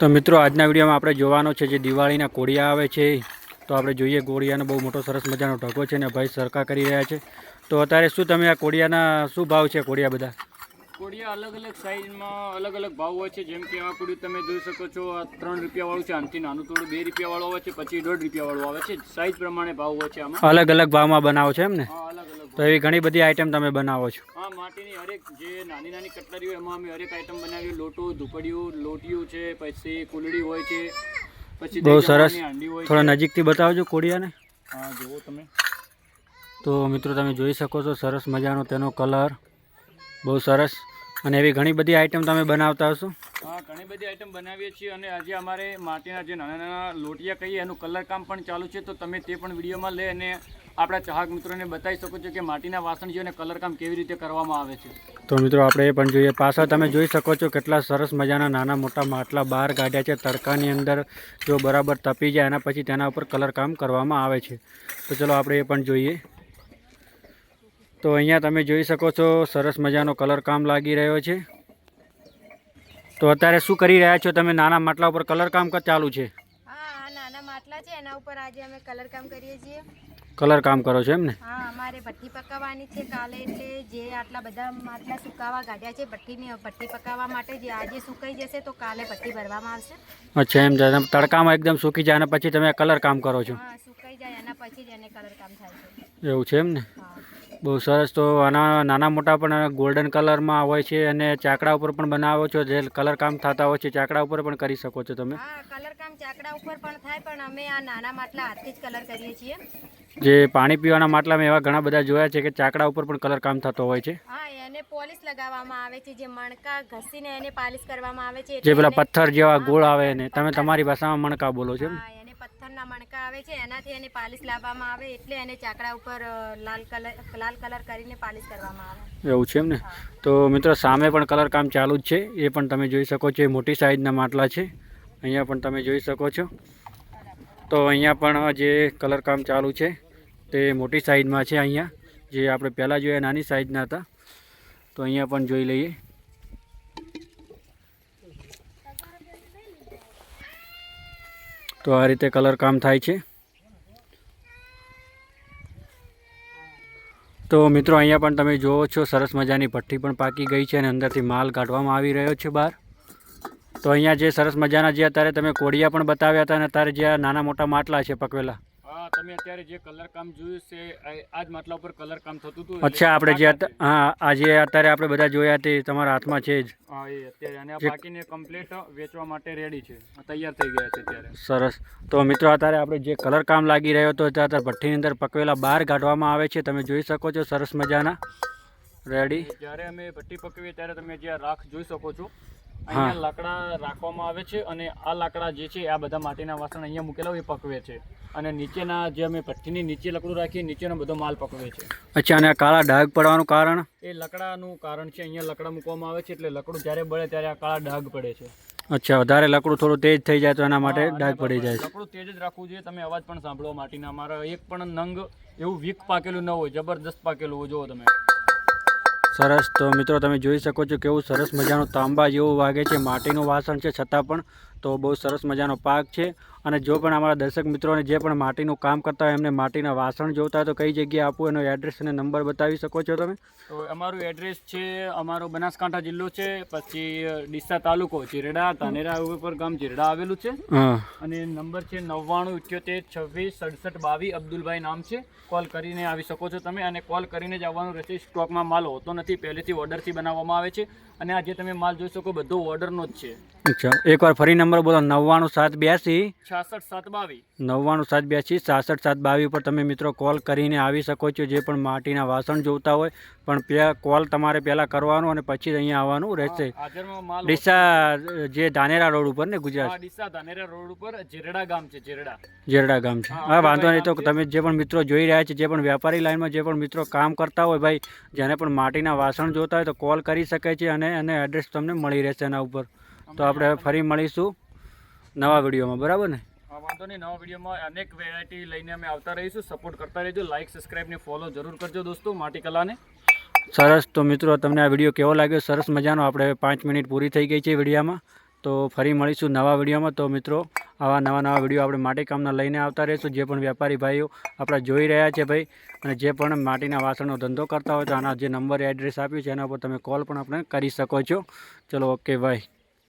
તો મિત્રો આજના વિડીયોમાં આપણે જોવાનો છે જે દિવાળીના કોળિયા આવે છે તો આપણે જોઈએ કોળિયાનો બહુ મોટો સરસ મજાનો ઢગો છે ને ભાઈ સરખા કરી રહ્યા છે. તો અત્યારે શું તમે આ કોળિયાના શું ભાવ છે કોળિયા બધા? કોળિયા અલગ અલગ સાઈઝમાં અલગ અલગ ભાવ હોય છે. જેમ કે આ કોડિયું તમે જોઈ શકો છો આ ત્રણ રૂપિયાવાળું છે આનાથી નાનું થોડું બે રૂપિયાવાળું આવે છે પછી દોઢ રૂપિયાવાળું આવે છે. સાઈઝ પ્રમાણે ભાવ હોય છે આમાં. અલગ અલગ ભાવમાં બનાવો છે એમ ને? અલગ અલગ તો એવી ઘણી બધી આઈટમ તમે બનાવો છો. હા માટીની હરેક જે નાની નાની કટલરીઓ એમાં અમે હરેક આઈટમ બનાવી લોટો ધૂપડિયું લોટિયું છે પછી કુલડી હોય છે પછી બહુ સરસ. થોડા. નજીકથી બતાવજો કોડિયાને. હા જુઓ તમે. તો મિત્રો તમે જોઈ શકો છો સરસ મજાનો તેનો કલર. બહુ સરસ. અને એવી ઘણી બધી આઈટમ તમે બનાવતા હશો? હા ઘણી બધી આઈટમ બનાવીએ છીએ અને આજે અમારે માટીના જે નાના નાના લોટિયા કહીએ એનું કલર કામ પણ ચાલુ છે તો તમે તે પણ વિડીયોમાં લે અને આપણા ચાહક મિત્રોને બતાવી શકો છો કે માટીના વાસણ છે અને કલરકામ કેવી રીતે કરવામાં આવે છે. તો મિત્રો આપણે એ પણ જોઈએ. પાછા તમે જોઈ શકો છો કેટલા સરસ મજાના નાના મોટા માટલા બહાર કાઢ્યા છે. તડકાની અંદર જો બરાબર તપી જાય એના પછી તેના ઉપર કલરકામ કરવામાં આવે છે. તો ચલો આપણે એ પણ જોઈએ. તો અહીંયા તમે જોઈ શકો છો સરસ મજાનો કલર કામ લાગી રહ્યો છે. તો અત્યારે શું કરી રહ્યા છો તમે? નાના માટલા ઉપર કલર કામ ચાલુ છે? હા નાના માટલા છે એના ઉપર આજે અમે કલર કામ કરીએ છીએ. કલર કામ કરો છો એમ ને હા અમારે ભઠ્ઠી પકાવવાની છે કાલે એટલે જે આટલા બધા માટલા સુકાવા કાઢ્યા છે ભઠ્ઠીની ભઠ્ઠી પકાવવા માટે જે આજે સુકાઈ જશે તો કાલે ભઠ્ઠી ભરવામાં આવશે. અચ્છા એમ છે. તડકામાં એકદમ સુકી જાય અને પછી તમે કલર કામ કરો છો? હા સુકાઈ જાય એના પછી જ એને કલર કામ થાય છે. એવું છે એમ ને? હા. બહુ સરસ. તો આના નાના મોટા પણ ગોલ્ડન કલરમાં હોય છે અને ચાકડા ઉપર પણ બનાવો છો જે કલર કામ થતા હોય છે ચાકડા ઉપર પણ કરી શકો છો તમે. કલર કામ ચાકડા ઉપર પણ થાય પણ અમે આ નાના માટલા હાથથી જ કલર કરીએ છીએ. જે પાણી પીવાના માટલા મેં એવા ઘણા બધા જોયા છે કે ચાકડા ઉપર પણ કલર કામ થતો હોય છે. હા એને પોલિશ લગાવવામાં આવે છે જે મણકા ઘસીને એને પાલિશ કરવામાં આવે છે જે પેલા પથ્થર જેવા ગોળ આવે ને તમે તમારી ભાષામાં મણકા બોલો છો હા પથ્થરના મણકા આવે છે એનાથી એને પાલિશ લાવવામાં આવે એટલે એને ચાકડા ઉપર લાલ કલર લાલ કલર કરીને પાલિશ કરવામાં આવે. એવું છે એમ ને? તો મિત્રો સામે પણ કલર કામ ચાલુ જ છે. એ પણ તમે જોઈ શકો છો એ મોટી સાઈઝના માટલા છે. અહીંયા પણ તમે જોઈ શકો છો. તો અહીંયા પણ જે કલર કામ ચાલુ છે તે મોટી સાઈઝમાં છે અહીંયા. જે આપણે પહેલાં જોયા નાની સાઈઝના હતા. તો અહીંયા પણ જોઈ લઈએ. તો આ રીતે કલર કામ થાય છે. તો મિત્રો, અહીંયા પણ તમે જુઓ છો, સરસ મજાની ભઠ્ઠી પણ પાકી ગઈ છે અને અંદરથી માલ કાઢવામાં આવી રહ્યો છે બહાર. તો અહીંયા જે સરસ મજાના જે અત્યારે તમે કોડિયા પણ બતાવ્યા હતા અને અત્યારે જે નાના મોટા માટલા છે પકવેલા તમે અત્યારે જે કલર કામ જોયું છે આ- જ માટલા ઉપર કલર કામ થતું હતું અચ્છા આપણે જે હા આજે અત્યારે આપણે બધા જોયા તે તમારા હાથમાં છે જ. હા એ અત્યારે અને આ પાકીને કમ્પ્લીટ વેચવા માટે રેડી છે. તૈયાર થઈ ગયા છે અત્યારે. સરસ. તો મિત્રો અત્યારે આપણે જે કલર કામ લાગી રહ્યો હતો તે અત્યારે ભઠ્ઠીની અંદર પકવેલા બહાર કાઢવામાં આવે છે. તમે જોઈ શકો છો સરસ મજાના. રેડી જ્યારે અમે ભઠ્ઠી પકવીએ ત્યારે તમે જે રાખ જોઈ શકો છો. અહીંયા લાકડા રાખવામાં આવે છે અને આ લાકડા જે છે આ બધા માટીના વાસણ અહીંયા મૂકેલા હોય એ પકવે છે. અને નીચેના જે અમે ભઠ્ઠીની નીચે લકડું રાખીએ નીચેનો બધો માલ પકવે છે. અચ્છા અને આ કાળા ડાઘ પડવાનું કારણ? એ લકડાનું કારણ છે અહીંયા લકડા મૂકવામાં આવે છે એટલે લકડું જ્યારે બળે ત્યારે આ કાળા ડાઘ પડે છે. અચ્છા વધારે લકડું થોડું તેજ થઈ જાય તો એના માટે ડાઘ પડી જાય લકડું તેજ જ રાખવું જોઈએ તમે અવાજ પણ સાંભળો માટીના. અમારા એક પણ નંગ એવું વીક પાકેલું ન હોય જબરદસ્ત પાકેલું હોય જુઓ તમે. સરસ. તો મિત્રો, તમે જોઈ શકો છો કેવું સરસ મજાનું તાંબા જેવું વાગે છે. માટીનું વાસણ છે. છતાં પણ તો બહુ સરસ મજાનો પાક છે. અને જો પણ અમારા દર્શક મિત્રોને જે પણ માટીનું કામ કરતા હોય એમને માટીના વાસણ જોતા હોય તો કઈ જગ્યાએ આપવું એનો એડ્રેસ અને નંબર બતાવી શકો છો તમે? તો અમારું એડ્રેસ છે અમારો બનાસકાંઠા જિલ્લો છે પછી ડીસા તાલુકો ચીરડા ધાનેરા ઉપર ગામ ચીરડા આવેલું છે. અને નંબર છે નવ્વાણું ઇઠ્યોતેર છવ્વીસ સડસઠ બાવીસ અબ્દુલભાઈ નામ છે. કોલ કરીને આવી શકો છો તમે અને કોલ કરીને જ આવવાનું રહેશે. સ્ટોકમાં માલ હોતો નથી પહેલેથી ઓર્ડરથી બનાવવામાં આવે છે. અને આજે તમે માલ જોઈ શકો બધો ઓર્ડરનો જ છે. અચ્છા એકવાર ફરી નંબર બોલો નવ્વાણું સાત બ્યાસી. છાસઠ સાત બાવીસ નવ્વાણું સાત બ્યાસી સાસઠ સાત બાવીસ પર તમે મિત્રો કોલ કરીને આવી શકો છો જે પણ માટીના વાસણ જોતા હોય. પણ પે કોલ તમારે પહેલાં કરવાનો અને પછી અહીંયા આવવાનું રહેશે. ડીસા જે ધાનેરા રોડ ઉપર ને ગુજરાત? ડીસા ધાનેરા રોડ ઉપર જીરડા ગામ છે જીરડા. જેરડા ગામ છે. હા, વાંધો નહીં તો તમે જે પણ મિત્રો જોઈ રહ્યા છે જે પણ વ્યાપારી લાઈનમાં જે પણ મિત્રો કામ કરતા હોય ભાઈ જેને પણ માટીના વાસણ જોતા હોય તો કોલ કરી શકે છે અને એને એડ્રેસ તમને મળી રહેશે એના ઉપર. તો આપણે હવે ફરી મળીશું નવા વિડીયોમાં બરાબર ને? હા, વાંધો નહીં નવા વિડીયોમાં અનેક વેરાયટી લઈને અમે આવતા રહીશું. સપોર્ટ કરતા રહેજો લાઇક સબસ્ક્રાઈબ ને ફોલો જરૂર કરજો દોસ્તો માટી કલાને. સરસ તો મિત્રો તમને આ વીડિયો કેવો લાગ્યો? સરસ મજાનો આપણે પાંચ મિનિટ પૂરી થઈ ગઈ છે વિડીયામાં. તો ફરી મળીશું નવા વિડીયોમાં. તો મિત્રો આવા નવા નવા વીડિયો આપણે માટીકામના લઈને આવતા રહીશું. જે પણ વેપારી ભાઈઓ આપણા જોઈ રહ્યા છે ભાઈ અને જે પણ માટીના વાસણનો ધંધો કરતા હોય તો આના જે નંબર એડ્રેસ આપ્યું છે એના પર તમે કોલ પણ આપણે કરી શકો છો. ચલો ઓકે બાય